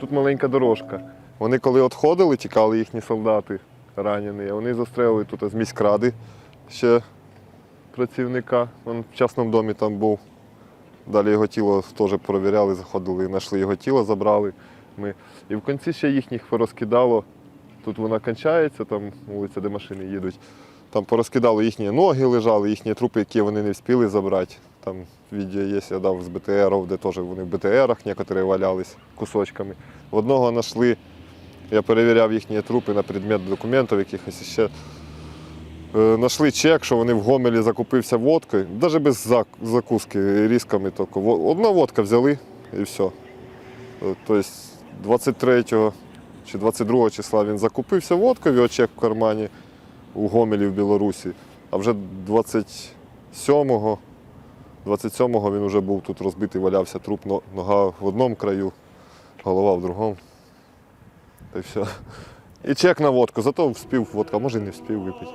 Тут маленька дорожка. Вони коли відходили, тікали їхні солдати ранені, вони застрелили тут з міськради ще працівника. Він в частному домі там був. Далі його тіло теж перевіряли, заходили, знайшли його тіло, забрали. Ми. І в кінці ще їхніх порозкидало. Тут вона кончається, там вулиця, де машини їдуть. Там порозкидали їхні ноги лежали, їхні трупи, які вони не встигли забрати. Там відео є, я дав з БТРів, де теж вони в БТРах некоторі валялись кусочками. В одного знайшли, я перевіряв їхні трупи на предмет документів якихось ще. Е, Нашли чек, що вони в Гомелі закупився водкою, навіть без закуски, різками. Тільки. Одна водка взяли і все. Е, Тобто 23 чи 22 числа він закупився водкою, його чек в кармані у Гомелі в Білорусі. А вже 27-го 27-го він вже був тут розбитий, валявся труп, нога в одному краю, голова в другому. Та й все. І чек на водку, зато вспів водка, може і не вспів випити.